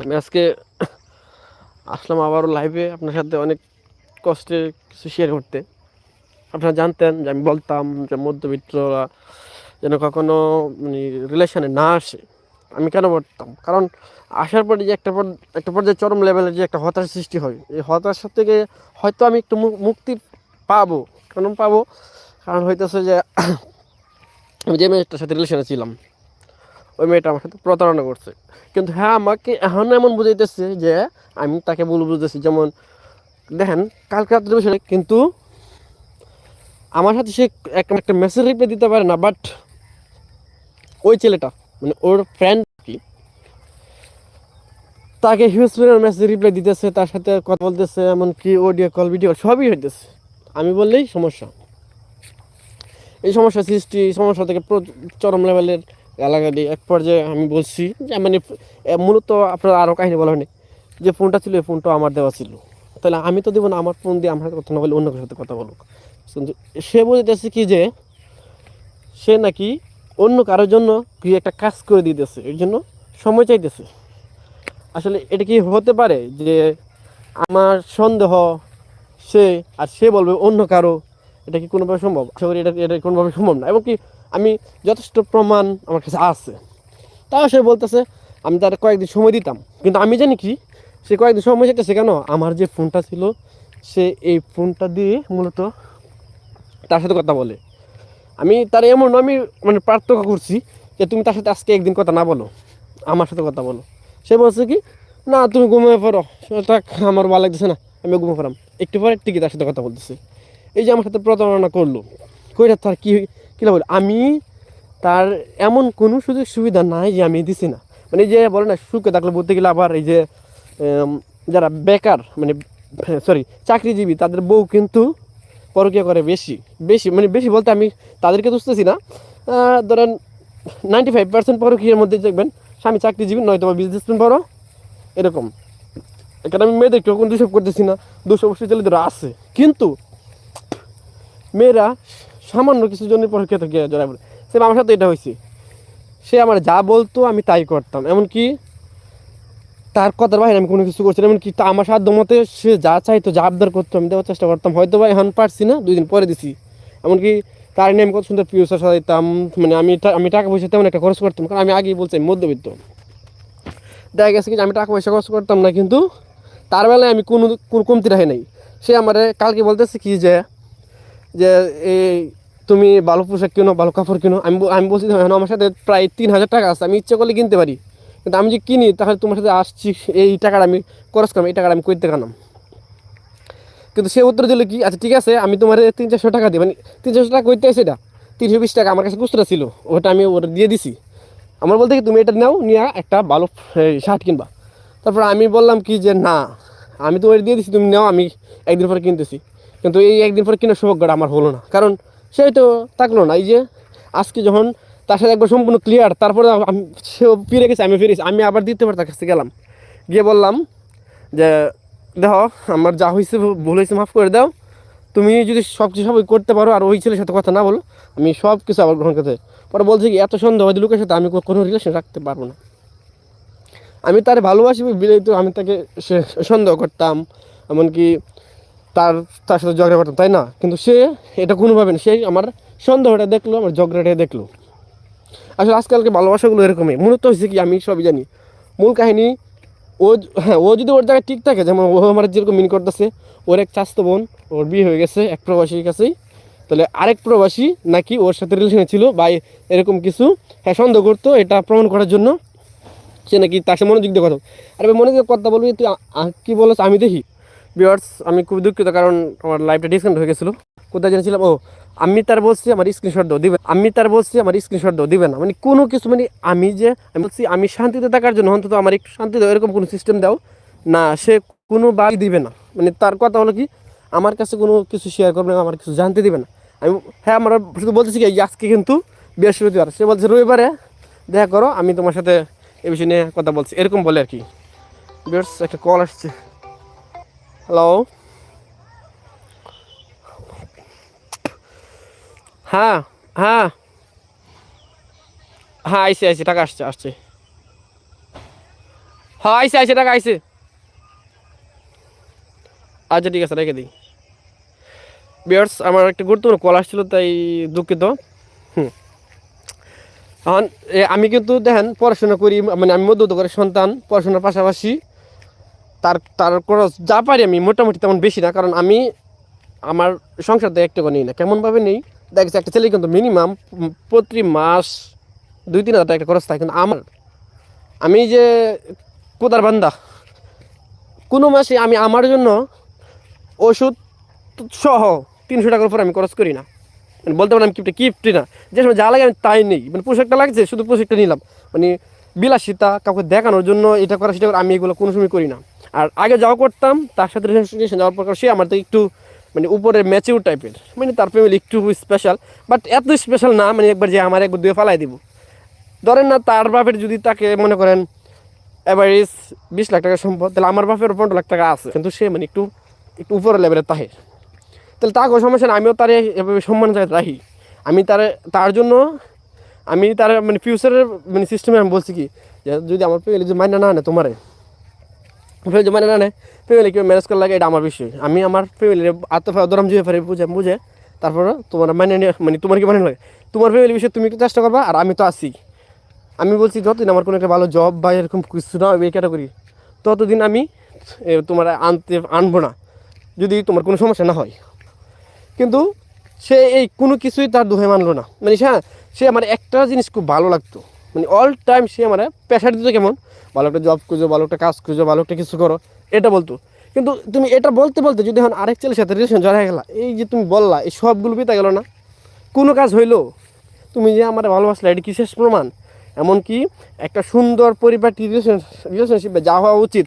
আমি আজকে আসলাম আবারও লাইভে আপনার সাথে অনেক কষ্টে কিছু শেয়ার করতে। আপনারা জানতেন যে আমি বলতাম যে মধ্যবিত্তরা যেন কখনো মানে রিলেশনে না আসে। আমি কেন বলতাম? কারণ আসার পরে যে একটা পর একটা পর্যায়ে চরম লেভেলের যে একটা হতাশা সৃষ্টি হয়। এই হতাশা থেকে হয়তো আমি একটু মুক্তি পাবো, কেন পাবো? কারণ হইতেছে যে আমি যে মেয়েটার সাথে রিলেশনে ছিলাম ওই মেয়েটা আমার সাথে প্রতারণা করছে। কিন্তু হ্যাঁ আমাকে এখন এমন বুঝাইতেছে যে আমি তাকে ভুল বুঝতেছি। যেমন দেখেন, কালকে রাত্রে বিষয়ে কিন্তু আমার সাথে সে এক একটা মেসেজ রিপ্লাই দিতে পারে না বাট ওই ছেলেটা মানে ওর ফ্রেন্ড কি, তাকে হিউজ মেসেজ রিপ্লাই দিতেছে, তার সাথে কথা বলতেছে, এমনকি অডিও কল ভিডিও সবই হইতেছে। আমি বললেই সমস্যা। এই সমস্যা সৃষ্টি সমস্যা থেকে চরম লেভেলের গালাগালি এক পর্যায়ে আমি বলছি যে মানে মূলত আপনার আরও কাহিনী বলা হয়নি, যে ফোনটা ছিল, এই ফোনটা আমার দেওয়া ছিল। তাহলে আমি তো দেবো না, আমার ফোন দিয়ে আমার কথা না বলে অন্য সাথে কথা বলুক। কিন্তু সে বলতেছে কি যে, সে নাকি অন্য কারোর জন্য কি একটা কাজ করে দিতেছে, এর জন্য সময় চাইতেছে। আসলে এটা কি হতে পারে যে, আমার সন্দেহ সে আর সে বলবে অন্য কারও, এটা কি কোনোভাবে সম্ভব? আশা করি এটা এটা কোনোভাবে সম্ভব না। এবং কি আমি যথেষ্ট প্রমাণ আমার কাছে আছে। তাও সে বলতেছে, আমি তার কয়েকদিন সময় দিতাম। কিন্তু আমি জানি কি, সে কয়েকদিন সময় যেতেছে কেন? আমার যে ফোনটা ছিল, সে এই ফোনটা দিয়ে মূলত তার সাথে কথা বলে। আমি তার এমন, আমি মানে পার্থক্য করছি যে তুমি তার সাথে আজকে একদিন কথা না বলো, আমার সাথে কথা বলো। সে বলছে কি, না, তুমি ঘুমিয়ে পড়ো। সেটা আমার ভালো লাগতেছে না আমি ঘুমিয়ে পড়াম। একটু পরে ঠিকই তার সাথে কথা বলতেছে। এই যে আমার সাথে প্রতারণা করল কইরা তার কি কী হলো? আমি তার এমন কোনো সুযোগ সুবিধা নাই যে আমি দিছি না। মানে যে বলে না, সুখে থাকলে বলতে গেলে আবার এই যে যারা বেকার মানে সরি চাকরিজীবী, তাদের বউ কিন্তু পরকীয়া করে বেশি বেশি মানে বেশি বলতে আমি তাদেরকে বুঝতেছি না। ধরেন নাইনটি ফাইভ পার্সেন্ট পরকীয়ার মধ্যে দেখবেন, স্বামী চাকরিজীবী নয়তো বা বিজনেসম্যান বড়, এরকম। এখানে আমি মেয়েদের কেউ কোনো দোষব করতেছি না দোষ অবশ্যই ছেলেদের আছে। কিন্তু মেয়েরা সামান্য কিছু জন্য পরীক্ষা থেকে জড়ায় পড়ে সে আমার সাথে এটা হয়েছে। সে আমার যা বলতো আমি তাই করতাম। এমনকি তার কথার বাইরে আমি কোনো কিছু করছি না। এমনকি আমার সাধ্য মতে সে যা চাইতো, যা আবদার করতো, আমি দেওয়ার চেষ্টা করতাম। হয়তো বা এখন পারছি না, দুই দিন পরে দিছি। এমনকি তার নিয়ে আমি কত সুন্দর ফিউচার সাজাইতাম মানে আমি আমি টাকা পয়সা তেমন একটা খরচ করতাম। কারণ আমি আগেই বলছি মধ্যবিত্ত। দেখা গেছে কি আমি টাকা পয়সা খরচ করতাম না, কিন্তু তার বেলায় আমি কোনো কোনো কমতি রাখি নাই। সে আমার কালকে বলতেছে কি যে যে এই তুমি ভালো পোশাক কিনো ভালো কাপড় কিনো আমি আমি বলছি হ্যাঁ, আমার সাথে প্রায় তিন হাজার টাকা আছে আমি ইচ্ছে করলে কিনতে পারি। কিন্তু আমি যে কিনি তাহলে তোমার সাথে আসছি এই টাকাটা আমি খরচ করলাম এই টাকাটা আমি করতে গেলাম কিন্তু সে উত্তর দিল কি আচ্ছা ঠিক আছে আমি তোমার তিন চারশো টাকা দিই। মানে তিন চারশো টাকা করতে এটা? তিনশো বিশ টাকা আমার কাছে খুচরা ছিল ওটা আমি ওটা দিয়ে দিছি। আমার বলতে কি তুমি এটা নাও নিয়ে একটা ভালো শার্ট কিনবা। তারপর আমি বললাম কি যে না আমি তো ওটা দিয়ে দিছি তুমি নাও আমি একদিন পরে কিনতেছি। কিন্তু এই একদিন পরে কেনার সৌভাগ্যটা আমার হলো না। কারণ সে তো থাকল না, এই যে আজকে যখন তার সাথে একবার সম্পূর্ণ ক্লিয়ার তারপরে আমি সেও ফিরে গেছে আমি ফিরেছি আমি আবার দ্বিতীয়বার তার কাছে গেলাম। গিয়ে বললাম যে, দেখো, আমার যা হয়েছে ভুল হয়েছে মাফ করে দাও। তুমি যদি সব কিছু সবাই করতে পারো, আর ওই ছেলের সাথে কথা না বলো, আমি সব কিছু আবার গ্রহণ করতে পরে। বলছে কি, এত সন্দেহ সন্দেহবাদী লোকের সাথে আমি কোনো রিলেশন রাখতে পারব না। আমি তার ভালোবাসি বিলেই তো আমি তাকে সন্দেহ করতাম। এমনকি তার তার সাথে ঝগড়া করতাম, তাই না? কিন্তু সে এটা কোনোভাবে না, সে আমার সন্দেহটা দেখল, আমার ঝগড়াটা দেখল। আসলে আজকালকে ভালোবাসাগুলো এরকমই। মূলত হয়েছে কি, আমি সবই জানি। মূল কাহিনী, ও হ্যাঁ ও যদি ওর জায়গায় ঠিক থাকে, যেমন ও আমার যেরকম মিন করতেছে, ওর এক চাস্তো বোন, ওর বিয়ে হয়ে গেছে, এক প্রবাসীর কাছেই, তাহলে আরেক প্রবাসী নাকি ওর সাথে রিলেশনে ছিল বা এরকম কিছু হ্যাঁ সন্দেহ করতো, এটা প্রমাণ করার জন্য। সে নাকি তার সাথে মনোযোগ দিয়ে কথা। আরে মনোযোগ কথা বলবি, তুই কী বলছ, আমি দেখি। বিয়ার্স আমি খুব দুঃখিত কারণ আমার লাইফটা ডিসকানেক্ট হয়ে গেছিল। কোথায় জেনেছিলাম ও, আমি তার বলছি আমার স্ক্রিনশট দাও, দিবে আমি তার বলছি আমার স্ক্রিনশট দাও, দিবে না। মানে কোনো কিছু মানে আমি যে, আমি বলছি আমি শান্তিতে থাকার জন্য অন্তত আমার একটু শান্তি দাও, এরকম কোনো সিস্টেম দাও। না, সে কোনো বাদ দিবে না। মানে তার কথা হলো কি, আমার কাছে কোনো কিছু শেয়ার করবে না, আমার কিছু জানতে দিবে না। আমি হ্যাঁ আমরা শুধু বলতেছি কি আজকে কিন্তু বৃহস্পতিবার, সে বলছে রবিবারে, দেখা করো, আমি তোমার সাথে এ বিষয় নিয়ে কথা বলছি। এরকম বলে আর কি। বিয়ার্স একটা কল আসছে। হ্যালো হ্যাঁ হ্যাঁ হ্যাঁ আইসি আইসি, টাকা আসছে আসছে। হ্যাঁ আইসে আইসে, টাকা আইসে। আচ্ছা ঠিক আছে, রেখে দিই। বিয়ার্স আমার একটা গুরুত্বপূর্ণ কল আসছিল, তাই দুঃখিত। হুম। এখন আমি কিন্তু দেখেন, পড়াশোনা করি মানে আমি মধ্যবিত্ত করে সন্তান, পড়াশোনার পাশাপাশি তার তার খরচ যা পারি আমি, মোটামুটি তেমন বেশি না, কারণ আমি আমার সংসার থেকে একটা নিই না। কেমনভাবে নেই? দেখছি একটা ছেলে কিন্তু মিনিমাম প্রতি মাস দুই, তিন হাজার টাকা খরচ থাকে, কিন্তু আমার, আমি যে কোদার বান্দা, কোনো মাসে আমি আমার জন্য ওষুধ সহ তিনশো টাকার উপর আমি খরচ করি না। মানে বলতে পারেন কিপটা কিপটি না। যে সময় যা লাগে আমি তাই নেই। মানে পোশাকটা লাগছে, শুধু পোশাকটা নিলাম। মানে বিলাসিতা, কাউকে দেখানোর জন্য এটা করা সেটা আমি এগুলো কোনো সময় করি না। আর আগে যাওয়া করতাম, তার সাথে রিলেশন যাওয়ার পর সে আমার তো একটু মানে উপরে ম্যাচিউর টাইপের মানে তার ফ্যামিলি একটু স্পেশাল বাট এত স্পেশাল না মানে একবার যে আমার একবার দুয়ে ফালাই দিব। ধরেন না, তার বাপের যদি তাকে মনে করেন অ্যাভারেজ বিশ লাখ টাকা সম্পদ, তাহলে আমার বাপের পনেরো লাখ টাকা আছে। কিন্তু সে মানে একটু একটু উপরে লেভেলের তাহে তাহলে তাকেও সমস্যা না, আমিও তার এভাবে সম্মান রাখি। আমি তার তার জন্য আমি তার মানে ফিউচারের মানে সিস্টেমে আমি বলছি কি, যে যদি আমার যদি মাইনে না নেয় তোমারে ফ্যামিলি মাইনে না নেয় ফ্যামিলি কেউ ম্যানেজ করা লাগে, এটা আমার বিষয়। আমি আমার ফ্যামিলির আত্মফা দরম যে পারি বুঝে বুঝে তারপরে তোমার নিয়ে মানে তোমার কি মানে লাগে? তোমার ফ্যামিলি বিষয়ে তুমি একটু চেষ্টা করবা, আর আমি তো আছি। আমি বলছি, যতদিন আমার কোনো একটা ভালো জব বা এরকম কিছু না এই ক্যাটাগরি ততদিন আমি তোমার আনতে আনব না, যদি তোমার কোনো সমস্যা না হয়। কিন্তু সে এই কোনো কিছুই তার দোহে মানলো না। মানে হ্যাঁ সে আমার একটা জিনিস খুব ভালো লাগতো। মানে অল টাইম সে আমার প্রেশার দিত কেমন? ভালো একটা জব খুঁজো, ভালো একটা কাজ খুঁজো, ভালো একটা কিছু করো, এটা বলতো। কিন্তু তুমি এটা বলতে বলতে যদি এখন আরেক ছেলের সাথে রিলেশন জড়া হয়ে গেলা, এই যে তুমি বললা, এই সবগুলো পেতে গেলো না। কোনো কাজ হইল? তুমি যে আমার ভালোবাসলা, এটা কি শেষ প্রমাণ? এমনকি একটা সুন্দর পরিপাটি রিলেশন রিলেশনশিপে যা হওয়া উচিত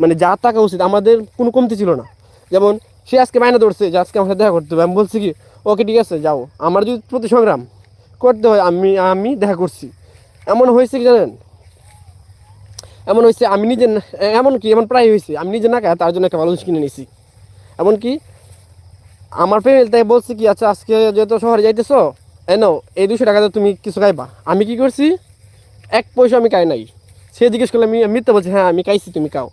মানে যা থাকা উচিত, আমাদের কোনো কমতি ছিল না। যেমন, সে আজকে মাইনে ধরছে যে আজকে আমার সাথে দেখা করতে হবে। আমি বলছি কি, ওকে, ঠিক আছে, যাও। আমার যদি প্রতি সংগ্রাম করতে হয়, আমি আমি দেখা করছি। এমন হয়েছে কি জানেন? এমন হয়েছে আমি নিজে এমন কি, এমন প্রায় হয়েছে আমি নিজে না তার জন্য একটা ভালো কিনে নিয়েছি এমনকি আমার ফ্যামিলি তাই বলছে কি আচ্ছা আজকে যেহেতু শহরে যাইতেছো এই নাও, এই দুশো টাকাতে তুমি কিছু খাইবা। আমি কি করছি, এক পয়সা আমি খাই নাই। সে জিজ্ঞেস করলে, আমি, মিথ্যা বলছি হ্যাঁ আমি খাইছি, তুমি খাও।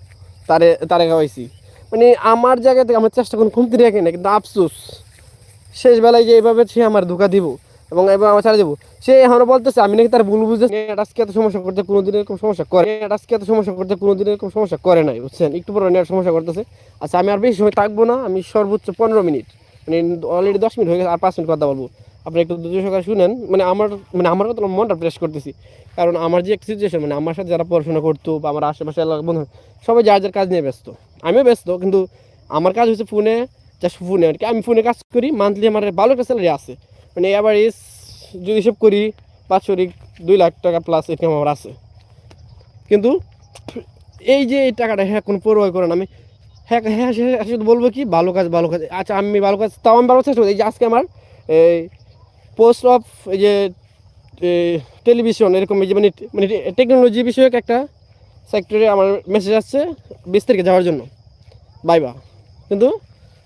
তারে তারে খাওয়াইছি। মানে আমার জায়গা থেকে আমার চেষ্টা কোনো কমতি রাখি না কিন্তু আফসোস। শেষ বেলায় যে এইভাবে সে আমার ধোকা দিব এবং এবার আমার ছাড়া দেবো। সে এখনও বলতেছে, আমি নাকি তার ভুল বুঝে আজকে এত সমস্যা করতে কোনোদিন এরকম সমস্যা করে আজকে এত সমস্যা করতে কোনোদিন এরকম সমস্যা করে নাই, বুঝছেন? একটু পরে নেওয়ার সমস্যা করতেছে। আচ্ছা আমি আর বেশি সময় থাকব না, আমি সর্বোচ্চ পনেরো মিনিট মানে অলরেডি দশ মিনিট হয়ে গেছে, আর পাঁচ মিনিট কথা বলব। আপনি একটু দুজন সকালে শুনেন মানে আমার মানে আমার কথা মনটা প্রেস করতেছি। কারণ আমার যে একটা সিচুয়েশন মানে আমার সাথে যারা পড়াশোনা করতো বা আমার আশেপাশে এলাকার বন্ধু, সবাই যার যার কাজ নিয়ে ব্যস্ত। আমিও ব্যস্ত, কিন্তু আমার কাজ হচ্ছে ফোনে জাস্ট ফোনে, আর কি। আমি ফোনে কাজ করি মান্থলি আমার ভালো একটা স্যালারি আছে। মানে এবার যদি হিসেব করি, বাৎসরিক দুই লাখ টাকা প্লাস এরকম আমার আছে। কিন্তু এই যে এই টাকাটা হ্যাঁ কোনো পরোয়া করে না। আমি হ্যাঁ হ্যাঁ শুধু বলব কি, ভালো কাজ ভালো কাজ। আচ্ছা আমি ভালো কাজ, তাও আমি ভালো চেষ্টা করি এই যে আজকে আমার, এই পোস্ট অফ এই যে টেলিভিশন এরকম এই যে মানে মানে টেকনোলজি বিষয়ক একটা সেক্টরে আমার মেসেজ আসছে, বিশ তারিখে যাওয়ার জন্য। বাইবা কিন্তু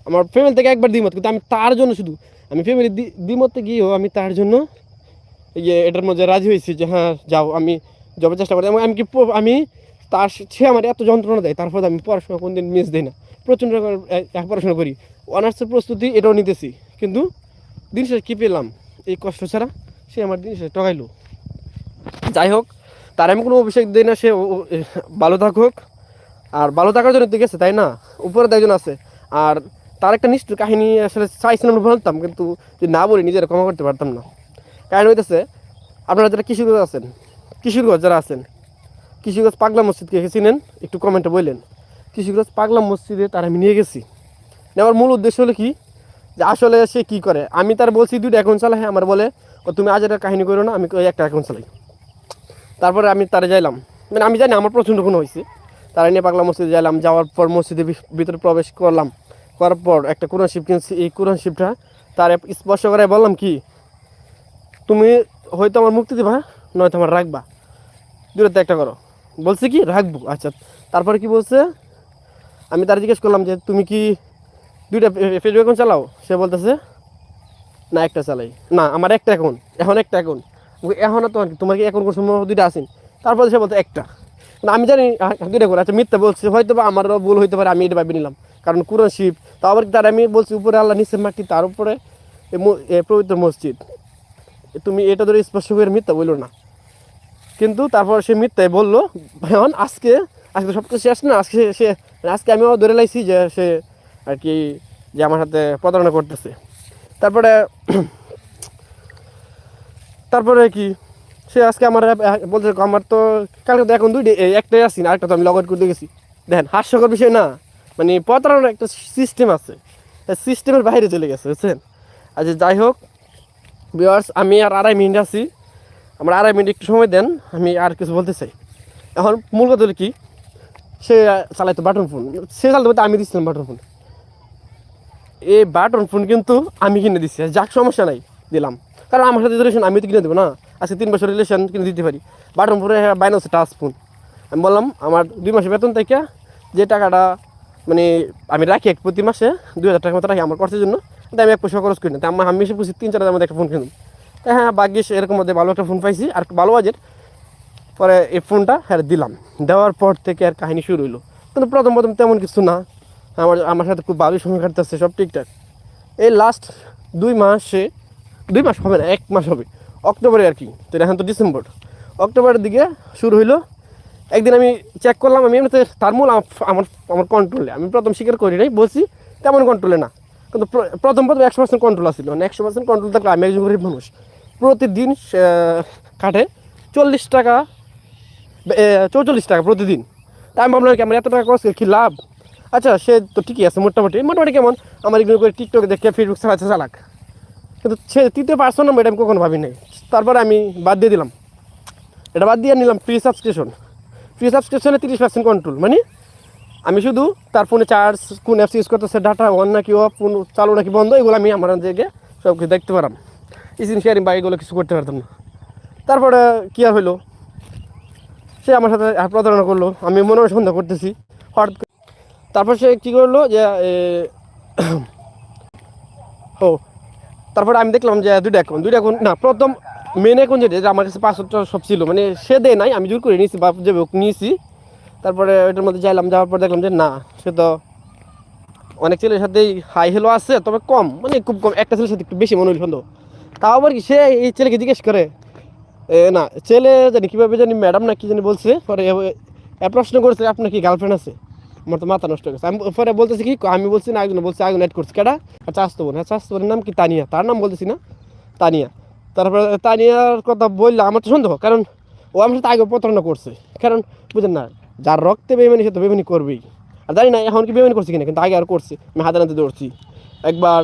আমার ফ্যামিলি থেকে একবার দ্বিমত, কিন্তু আমি তার জন্য শুধু, আমি ফ্যামিলি দ্বিমতে গিয়েও আমি তার জন্য এই যে এটার মধ্যে রাজি হয়েছি যে হ্যাঁ যাও, আমি জবের চেষ্টা করি এবং আমি কি আমি তার সে আমার এত যন্ত্রণা দেয় তারপর আমি পড়াশোনা কোনদিন মিস দিই না। প্রচণ্ড পড়াশোনা করি। অনার্সের প্রস্তুতি এটাও নিতেছি, কিন্তু দিন শেষে কী পেলাম? এই কষ্ট ছাড়া সে আমার দিন শেষে টকাইলো। যাই হোক, তার আমি কোনো অভিষেক দিই না, সে ভালো থাকুক। আর ভালো থাকার জন্য তো গেছে, তাই না? উপরে একজন আছে। আর তার একটা নিষ্ঠুর কাহিনী আসলে চাইছিলাম বলতাম, কিন্তু যদি না বলি নিজের ক্ষমা করতে পারতাম না। কারণ হইতেছে, আপনারা যারা কিশোরগঞ্জ আছেন কিশোরগঞ্জ যারা আছেন কিশোরগঞ্জ পাগলা মসজিদকে চিনেন, একটু কমেন্টে বললেন কিশোরগঞ্জ পাগলা মসজিদে তার আমি নিয়ে গেছি। নেওয়ার মূল উদ্দেশ্য হলো কি? যে আসলে সে কী করে? আমি তার বলছি দুইটা অ্যাকাউন্ট চালাই, আমার বলে, ও, তুমি আজ একটা কাহিনী করো না, আমি একটা অ্যাকাউন্ট চালাই। তারপরে আমি তারে যাইলাম। মানে আমি জানি আমার প্রচণ্ড কোনো হয়েছে তারা নিয়ে পাগলা মসজিদে যাইলাম, যাওয়ার পর মসজিদের ভিতরে প্রবেশ করলাম। করার পর একটা কোরআন শিব কিনছি। এই কোরআন শিবটা তার স্পর্শ করে বললাম কি, তুমি হয়তো আমার মুক্তি দিবা, নয়তো আমার রাখবা। দূরত্ব একটা করো। বলছে কি, রাখব। আচ্ছা তারপরে কি বলছে, আমি তার জিজ্ঞেস করলাম যে, তুমি কি দুইটা ফেসবুক অ্যাকাউন্ট চালাও? সে বলতেছে, না, একটা চালাই। না, আমার একটা অ্যাকাউন্ট এখন একটা অ্যাকাউন্ট এখনও তোমার তোমার কি এখন কোন সময় দুইটা আসেন তারপরে সে বলতে একটা। কিন্তু আমি জানি দুইটা করে আচ্ছা মিথ্যা বলছে হয়তো বা আমারও ভুল হইতে পারে, আমি এটা ভাবি নিলাম। কারণ কোরআন শিব তাও আবার তার আমি বলছি, উপরে আল্লাহ নিচে মাটি, তার উপরে পবিত্র মসজিদ। তুমি এটা ধরে স্পষ্ট করে মিথ্যা বলল না। কিন্তু তারপর সে মিথ্যাই বলল এখন আজকে আজকে সব কিছু শেষ না, আজকে সে- আজকে আমিও ধরে লাইছি যে সে আর কি, যে আমার সাথে প্রতারণা করতেছে। তারপরে তারপরে কি, সে আজকে আমার, বলছে, আমার তো, কালকে তো এখন দুইটি একটাই আছি না, আরেকটা তো আমি লগট করতে গেছি। দেখেন, হাস্যকর বিষয় না। মানে প্রতারণার একটা সিস্টেম আছে। সিস্টেমের বাইরে চলে গেছে, বুঝছেন? আচ্ছা যাই হোক বিয়ার্স আমি আর আড়াই মিনিট আছি। আমার আড়াই মিনিট একটু সময় দেন, আমি আর কিছু বলতে চাই। এখন মূল কথা হলো কি? সে চালাইতো বাটন ফোন সে চালাতে বলতে আমি দিচ্ছিলাম বাটন ফোন এই বাটন ফোন কিন্তু আমি কিনে দিচ্ছি যাক সমস্যা নাই, দিলাম। কারণ আমার সাথে রিলেশন আমি তো কিনে দেবো না। আজকে তিন বছর রিলেশন কিনে দিতে পারি। বাটন ফোনে বাইন হচ্ছে টাচ ফোন আমি বললাম, আমার দুই মাসের বেতন থেকে যে টাকাটা মানে আমি রাখি এক প্রতি মাসে দুই হাজার টাকা মতো রাখি আমার খরচের জন্য তাই আমি এক পয়সা খরচ করি না। তাই আমার আমি এসে পুষি তিন, চার হাজার একটা ফোন কিনুন। তাই হ্যাঁ ভাগ্যিস এরকম মধ্যে ভালো একটা ফোন পাইছি, আর ভালো বাজেট পরে এই ফোনটা হ্যাঁ দিলাম। দেওয়ার পর থেকে আর কাহিনী শুরু হইল। কিন্তু প্রথম প্রথম তেমন কিছু না। আমার আমার সাথে খুব ভালোই সময় কাটতেছে, সব ঠিকঠাক। এই লাস্ট দুই মাসে, দুই মাস হবে না, এক মাস হবে। অক্টোবরে আর কি, তো এখন তো ডিসেম্বর অক্টোবরের দিকে শুরু হইল একদিন আমি চেক করলাম, আমি এমনিতে তার মূল আমার আমার কন্ট্রোলে আমি প্রথম স্বীকার করি নাই, বলছি তেমন কন্ট্রোলে না। কিন্তু প্র- প্রথম প্রথম একশো পার্সেন্ট কন্ট্রোল আসছিল মানে একশো পার্সেন্ট কন্ট্রোল থাকলে আমি একজন গরিব মানুষ। প্রতিদিন কাটে চল্লিশ টাকা চৌচল্লিশ টাকা প্রতিদিন। তাই আমি ভাবলাম কি, আমার এত টাকা খরচ কি লাভ? আচ্ছা সে তো ঠিকই আছে মোটামুটি। মোটামুটি কেমন? আমার এগুলো করে টিকটকে দেখে ফেসবুক চালাচ্ছে চালাক। কিন্তু সে তৃতীয় পার্সন নাম্বার এটা আমি কখনো ভাবি নাই তারপরে আমি বাদ দিয়ে দিলাম। এটা বাদ দিয়ে নিলাম ফ্রি সাবস্ক্রিপশন ফ্রি সাবস্ক্রিপশনে তিরিশ পার্সেন্ট কন্ট্রোল মানে আমি শুধু তার ফোনে চার্জ কোন অ্যাপস ইউজ করতেছে ডাটা অন নাকি অফ ফোন চালু নাকি বন্ধ, এগুলো আমি আমার জায়গায় সব কিছু দেখতে পারাম স্ক্রিন শেয়ারিং বা এগুলো কিছু করতে পারতাম না। তারপরে কী আর হইল? সে আমার সাথে প্রতারণা করল, আমি মনে হয় সন্দেহ করতেছি। হঠাৎ তারপর সে কী করল যে ও, তারপরে আমি দেখলাম যে দুইটা অ্যাকাউন্ট দুইটা অ্যাকাউন্ট না, প্রথম মেন অ্যাকাউন্ট যেটা আমার কাছে পাসওয়ার্ডটা সব ছিল মানে সে দেয় নাই, আমি জোর করে নিয়েছি বা যে নিয়েছি। তারপরে ওইটার মধ্যে যাইলাম, যাওয়ার পর দেখলাম যে না, সে তো অনেক ছেলের সাথেই হাই হেলো আছে, তবে কম মানে খুব কম, একটা ছেলের সাথে একটু বেশি মনে হইল তাও আবার কি সে এই ছেলেকে জিজ্ঞেস করে? এ না, ছেলে জানি কীভাবে জানি ম্যাডাম না কি জানি বলছে, পরে প্রশ্ন করছে, আপনার কি গার্লফ্রেন্ড আছে? আমার তো মাথা নষ্ট হয়ে আমি পরে বলতেছি কি, আমি বলছি না, একজন বলছে একজন অ্যাড করছে। কেডা? আচ্ছা আসতে বোন আচ্ছা আসতে বোনের নাম কি তানিয়া? তার নাম বলতেছি না? তানিয়া। তারপরে তানিয়ার কথা বললে আমার তো সন্দেহ, কারণ ও আমার সাথে আগে প্রতারণা করছে। কারণ বুঝেন না, যার রক্তে বেমানি সে তো বেমানি করবেই। আর জানি না এখন কি বেমানি করছে কিনা, কিন্তু আগে আর করছে। আমি হাতে দৌড়ছি একবার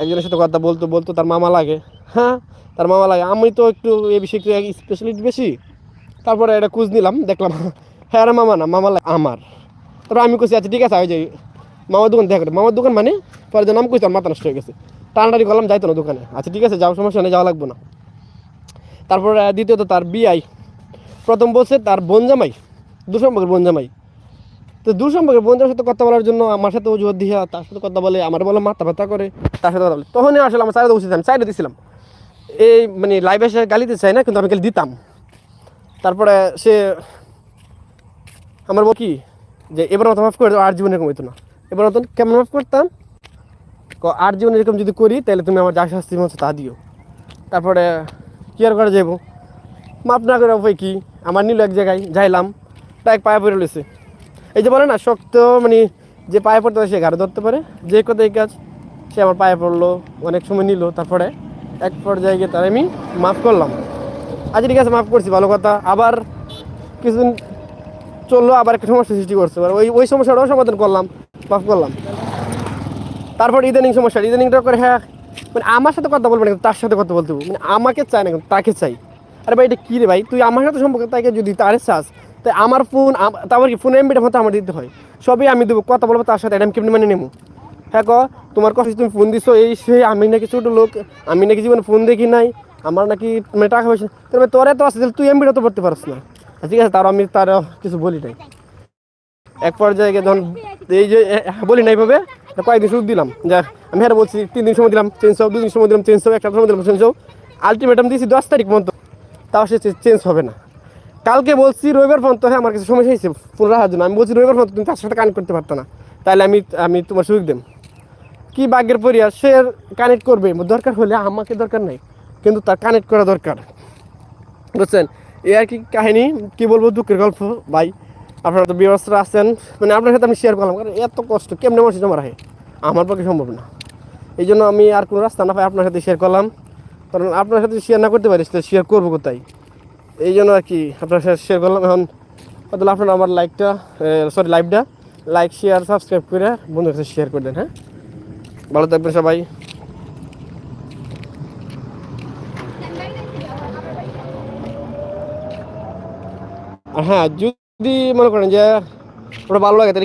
একজনের সাথে কথা বলতো বলতো তার মামা লাগে। হ্যাঁ তার মামা লাগে। আমি তো একটু এ বিষয়ে একটু স্পেশালিটি বেশি। তারপরে এটা কুজ নিলাম, দেখলাম হ্যাঁ রে মামা না, মামা লাগে আমার। তারপর আমি কইছি আচ্ছা ঠিক আছে, ওই যে মামার দোকান, দেখা, মামার দোকান মানে? পরে যে নাম কইছি আমার মাথা নষ্ট হয়ে গেছে। টানাটানি করলাম যাইতো না দোকানে। আচ্ছা ঠিক আছে, যাও, সমস্যা নেই, যাওয়া লাগবে না। তারপর দ্বিতীয়ত তার বিআই। প্রথম বলছে তার বোন জামাই দু সম্পর্কের বোন জামাই। তো দূর সম্পর্কে বন্ধুদের সাথে কথা বলার জন্য আমার সাথে অজুহাত দিয়া তার সাথে কথা বলে, আমার বলে মাথা ব্যথা করে, তার সাথে কথা বলে। তখনই আসলে আমার সাইডে বসেছিলাম সাইডে দিছিলাম। এই মানে লাইভে এসে গালি দিতে চাই না, কিন্তু আমি গালি দিতাম। তারপরে সে আমার বল কি, যে এবার মতো মাফ করে আর জীবনে এরকম হইতো না। এবার মতন কেমন মাফ করতাম? আর জীবনে এরকম যদি করি, তাহলে তুমি আমার যা শাস্তি হচ্ছে তা দিও। তারপরে, কি আর করা যাব মাপ না করে উপায় কি? আমার নিল এক জায়গায়, যাইলাম তা এক পায়ে পড়ে রয়েছে এই যে বলে না, শক্ত মানে যে পায়ে পড়তে পারে সে ঘাড়ে ধরতে পারে। যে কথাই কাজ, সে আমার পায়ে পড়ল, অনেক সময় নিল, তারপরে এক পর্যায়ে গিয়ে তার আমি মাফ করলাম। আচ্ছা ঠিক আছে, মাফ করছি, ভালো কথা। আবার কিছুদিন চলল, আবার একটা সমস্যা সৃষ্টি করছে। ওই ওই সমস্যাটাও সমাধান করলাম, মাফ করলাম। তারপর ইদানিং সমস্যা ইদানিংটা করে হ্যাঁ মানে আমার সাথে কথা বলব না তার সাথে কথা বলতে। মানে আমাকে চাই না তাকে চাই। আরে ভাই এটা কী রে ভাই? তুই আমার সাথে সম্পর্ক তাকে যদি তারে চাস তাই আমার ফোন তারপর কি ফোন এমবিটা মতো আমার দিতে হয়। সবই আমি দেবো কথা বলব তার সাথে এটা আমি কেমনি মানে নেব? হ্যাঁ ক তোমার কথা তুমি ফোন দিছো এই সেই আমি নাকি ছোটো লোক আমি নাকি জীবনে ফোন দেখি নাই আমার নাকি মানে টাকা পয়সা তবে তোরে তো আছে তাহলে তুই এমবিটা তো করতে পারস না। আচ্ছা, ঠিক আছে তার আমি তার কিছু বলি নাই। এক পর্যায়ে যখন এই যে এ, বলি না এইভাবে? তা কয়েকদিন সুদ দিলাম। যা আমি হ্যাঁ বলছি, তিন দিন সময় দিলাম চেঞ্জ হোক দুদিন সময় দিলাম চেঞ্জ হোক একটা সময় দিলাম চেঞ্জ হোক আলটিমেটাম দিয়েছি দশ তারিখ পর্যন্ত, তাও সে চেঞ্জ হবে না। কালকে বলছি রবিবার পর্যন্ত হ্যাঁ আমার কাছে সমস্যা হয়েছে ফোন রাখার জন্য। আমি বলছি রবিবার পর্যন্ত তুমি তার সাথে কানেক্ট করতে পারতো না। তাহলে আমি আমি তোমার সুযোগ দেব। কি ভাগ্যের পরিয়া, সে কানেক্ট করবে দরকার হলে আমাকে দরকার নাই, কিন্তু তার কানেক্ট করা দরকার। বুঝছেন? এ আর কি কাহিনী, কি বলব, দুঃখের গল্প, ভাই। আপনারা তো ব্যবস্থা আছেন মানে আপনার সাথে আমি শেয়ার করলাম, কারণ এত কষ্ট, কেমনে মানুষ জমা রাখে আমার পক্ষে সম্ভব না। এই জন্য আমি আর কোনো রাস্তা না পাই আপনার সাথে শেয়ার করলাম। কারণ আপনার সাথে শেয়ার না করতে পারি শেয়ার করব কোথায়? এই জন্য আর কি আপনার সাথে শেয়ার করলাম। এখন তাহলে আপনারা আমার লাইকটা সরি লাইভটা লাইক শেয়ার সাবস্ক্রাইব করে বন্ধুর সাথে শেয়ার করে দেন হ্যাঁ? ভালো থাকবেন সবাই। হ্যাঁ যদি মনে করেন যে ওটা ভালো লাগে তাহলে